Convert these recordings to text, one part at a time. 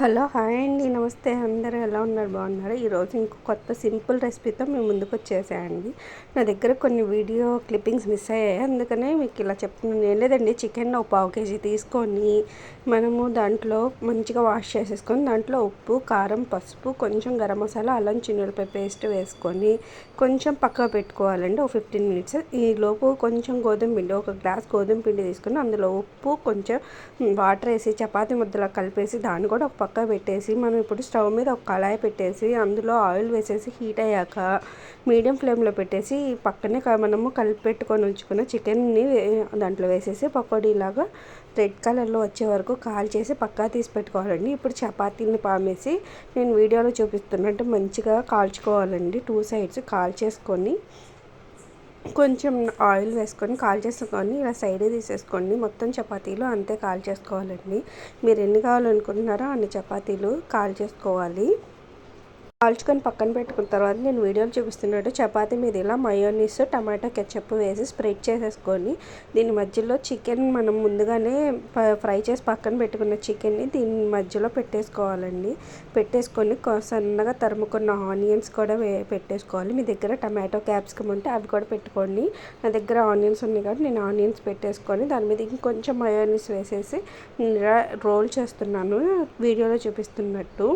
Hello hi అండి. నమస్తే. అందరూ ఎలా ఉన్నారు? బాగున్నారు? ఈరోజు ఇంకో కొత్త సింపుల్ రెసిపీతో మేము ముందుకు వచ్చేసాయండి. నా దగ్గర కొన్ని వీడియో క్లిప్పింగ్స్ మిస్ అయ్యాయి. అందుకనే మీకు ఇలా చెప్తున్నాను. ఏం లేదండి. చికెన్ ఒక పావు కేజీ తీసుకొని మనము దాంట్లో మంచిగా వాష్ చేసేసుకొని దాంట్లో ఉప్పు కారం పసుపు కొంచెం గరం మసాలా అల్లం చిన్నులపై పేస్ట్ వేసుకొని కొంచెం పక్క పెట్టుకోవాలండి. ఒక ఫిఫ్టీన్ మినిట్స్. ఈ లోపు కొంచెం గోధుమ పిండి ఒక గ్లాస్ గోధుమ పిండి తీసుకొని అందులో ఉప్పు కొంచెం వాటర్ వేసి చపాతీ ముద్దలా కలిపేసి దాన్ని కూడా ఒక పక్క పెట్టేసి మనం ఇప్పుడు స్టవ్ మీద ఒక కళాయి పెట్టేసి అందులో ఆయిల్ వేసేసి హీట్ అయ్యాక మీడియం ఫ్లేమ్లో పెట్టేసి పక్కనే మనము కలిపి పెట్టుకొని ఉంచుకున్న చికెన్ని దాంట్లో వేసేసి పకోడీలాగా రెడ్ కలర్లో వచ్చే వరకు కాల్ చేసి పక్కా తీసి పెట్టుకోవాలండి. ఇప్పుడు చపాతీని పామేసి నేను వీడియోలో చూపిస్తున్నట్టు మంచిగా కాల్చుకోవాలండి. టూ సైడ్స్ కాల్ చేసుకొని కొంచెం ఆయిల్ వేసుకొని కాల్ చేసుకొని ఇలా సైడ్ తీసేసుకోండి. మొత్తం చపాతీలు అంతే కాల్ చేసుకోవాలండి. మీరు ఎన్ని కావాలనుకుంటున్నారో అన్ని చపాతీలు కాల్ చేసుకోవాలి. కాల్చుకొని పక్కన పెట్టుకున్న తర్వాత నేను వీడియోలో చూపిస్తున్నట్టు చపాతీ మీద ఇలా మయోనీస్ టమాటా కెచ్చప్ వేసి స్ప్రెడ్ చేసేసుకొని దీని మధ్యలో చికెన్ మనం ముందుగానే ఫ్రై చేసి పక్కన పెట్టుకున్న చికెన్ని దీని మధ్యలో పెట్టేసుకోవాలండి. పెట్టేసుకొని సన్నగా తరుముకున్న ఆనియన్స్ కూడా పెట్టేసుకోవాలి. మీ దగ్గర టమాటో క్యాప్సికమ్ ఉంటే అవి కూడా పెట్టుకోండి. నా దగ్గర ఆనియన్స్ ఉన్నాయి కాబట్టి నేను ఆనియన్స్ పెట్టేసుకొని దాని మీద ఇంకొంచెం మయోనీస్ వేసేసి రోల్ చేస్తున్నాను. వీడియోలో చూపిస్తున్నట్టు.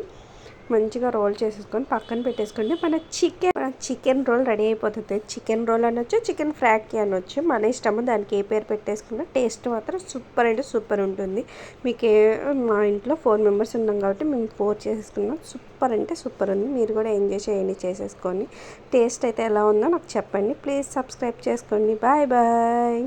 మంచిగా రోల్ చేసేసుకొని పక్కన పెట్టేసుకోండి. మన చికెన్ చికెన్ రోల్ రెడీ అయిపోతుంది. చికెన్ రోల్ అనొచ్చు చికెన్ ఫ్రాక్కి అనొచ్చు. మన ఇష్టము దానికి ఏ పేరు పెట్టేసుకున్నా టేస్ట్ మాత్రం సూపర్ అంటే సూపర్ ఉంటుంది. మీకు ఏ మా ఇంట్లో ఫోర్ మెంబర్స్ ఉన్నాం కాబట్టి మేము ఫోర్ చేసేసుకున్నాం. సూపర్ అంటే సూపర్ ఉంది. మీరు కూడా ఎంజాయ్ చేయండి చేసేసుకొని. టేస్ట్ అయితే ఎలా ఉందో నాకు చెప్పండి. ప్లీజ్ సబ్స్క్రైబ్ చేసుకోండి. Bye bye.